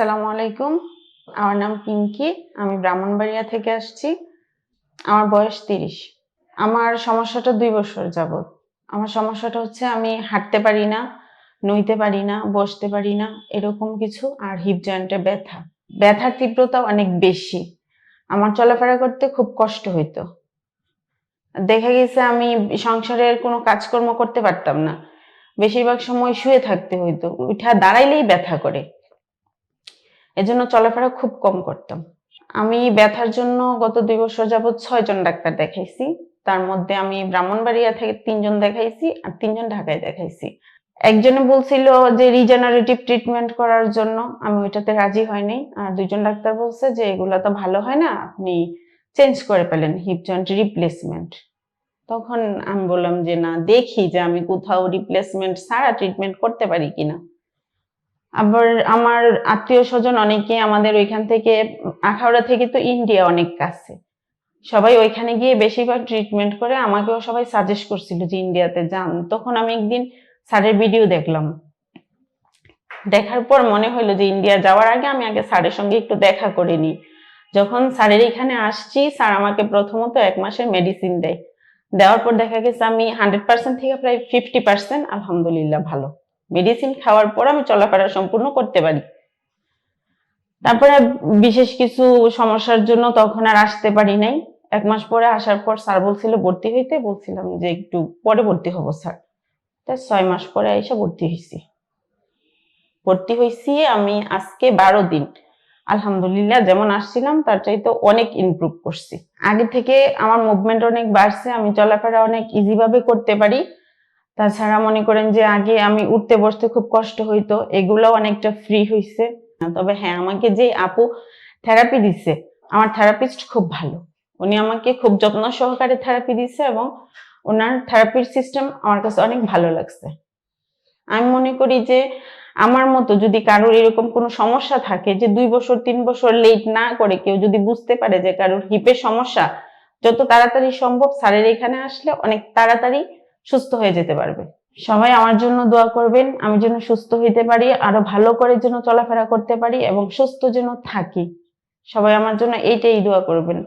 আসসালামু আলাইকুম। আমার নাম পিঙ্কি, আমি ব্রাহ্মণবাড়িয়া থেকে আসছি। আমার বয়স তিরিশ। আমার সমস্যাটা দুই বছর যাবত আমার সমস্যাটা হচ্ছে আমি হাঁটতে পারি না, নইতে পারি না, বসতে পারি না, এরকম কিছু আর হিপ জয়েন্টে ব্যথা। ব্যথার তীব্রতা অনেক বেশি। আমার চলাফেরা করতে খুব কষ্ট হইতো। দেখা গেছে আমি সংসারের কোনো কাজকর্ম করতে পারতাম না। বেশিরভাগ সময় শুয়ে থাকতে হইতো। উঠা দাঁড়াইলেই ব্যথা করে। এজন্য চলাফেরা খুব কম করতাম। আমি ব্যথার জন্য গত দুই বছর যাবৎ ছয়জন ডাক্তার দেখাইছি। তার মধ্যে আমি ব্রাহ্মণবাড়িয়া থেকে তিনজন দেখাইছি আর তিনজন ঢাকায় দেখাইছি। একজনে বলছিল যে রিজেনারেটিভ ট্রিটমেন্ট করার জন্য। আমি ওইটাতে রাজি হয়নি। আর দুইজন ডাক্তার বলছে যে এগুলো তো ভালো হয় না, আপনি চেঞ্জ করে পেলেন হিপ জয়েন্ট রিপ্লেসমেন্ট তখন আমি বললাম যে না, দেখি যে আমি কোথাও রিপ্লেসমেন্ট ছাড়া ট্রিটমেন্ট করতে পারি কিনা। আবার আমার আত্মীয় স্বজন অনেকে আমাদের ওইখান থেকে, আখাউড়া থেকে তো ইন্ডিয়া অনেক কাছে। সবাই ওইখানে গিয়ে বেশিরভাগ ট্রিটমেন্ট করে, আমাকেও সবাই সাজেস্ট করছিল যে ইন্ডিয়াতে যান। তখন আমি একদিন স্যারের ভিডিও দেখলাম। দেখার পর মনে হলো যে ইন্ডিয়া যাওয়ার আগে আমি আগে স্যারের সঙ্গে একটু দেখা করে নিই। যখন স্যারের এখানে আসছি, স্যার আমাকে প্রথমত এক মাসের মেডিসিন দেয়। দেওয়ার পর দেখা গেছে আমি হান্ড্রেড পার্সেন্ট থেকে প্রায় ফিফটি পার্সেন্ট আলহামদুলিল্লাহ ভালো। মেডিসিন খাওয়ার পর আমি চলাফেরা সম্পূর্ণ করতে পারি। তারপরে বিশেষ কিছু সমস্যার জন্য তখন আর আসতে পারি নাই। এক মাস পরে আসার পর স্যার বলছিল, ভর্তি হইতে? বলছিলাম যে, একটু পরে ভর্তি হব স্যার। তাই ছয় মাস পরে এসে ভর্তি হয়েছি ভর্তি হয়েছি আমি আজকে বারো দিন। আলহামদুলিল্লাহ যেমন আসছিলাম, তার চাইতে অনেক ইমপ্রুভ করছি। আগে থেকে আমার মুভমেন্ট অনেক বাড়ছে, আমি চলাফেরা অনেক ইজি ভাবে করতে পারি। তাছাড়া মনে করেন যে আগে আমি উঠতে বসতে খুব কষ্ট হইতো এগুলো অনেকটা ফ্রি হইছে। তবে হ্যাঁ আমাকে যে আপু থেরাপি দিছে, আমার থেরাপিস্ট খুব ভালো। উনি আমাকে খুব যত্ন সহকারে থেরাপি দিছে এবং ওনার থেরাপির সিস্টেম আমার কাছে অনেক ভালো লাগছে। আমি মনে করি যে আমার মতো যদি কারোর এরকম কোনো সমস্যা থাকে, যে দুই বছর, তিন বছর লেট না করে কেউ যদি বুঝতে পারে যে কারোর হিপের সমস্যা, যত তাড়াতাড়ি সম্ভব স্যারের এখানে আসলে অনেক তাড়াতাড়ি সুস্থ হয়ে যেতে পারবে। সবাই আমার জন্য দোয়া করবেন, আমি যেন সুস্থ হইতে পারি, আরও ভালো করে যেন চলাফেরা করতে পারি এবং সুস্থ যেন থাকি। সবাই আমার জন্য এইটাই দোয়া করবেন।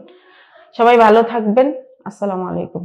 সবাই ভালো থাকবেন। আসসালামু আলাইকুম।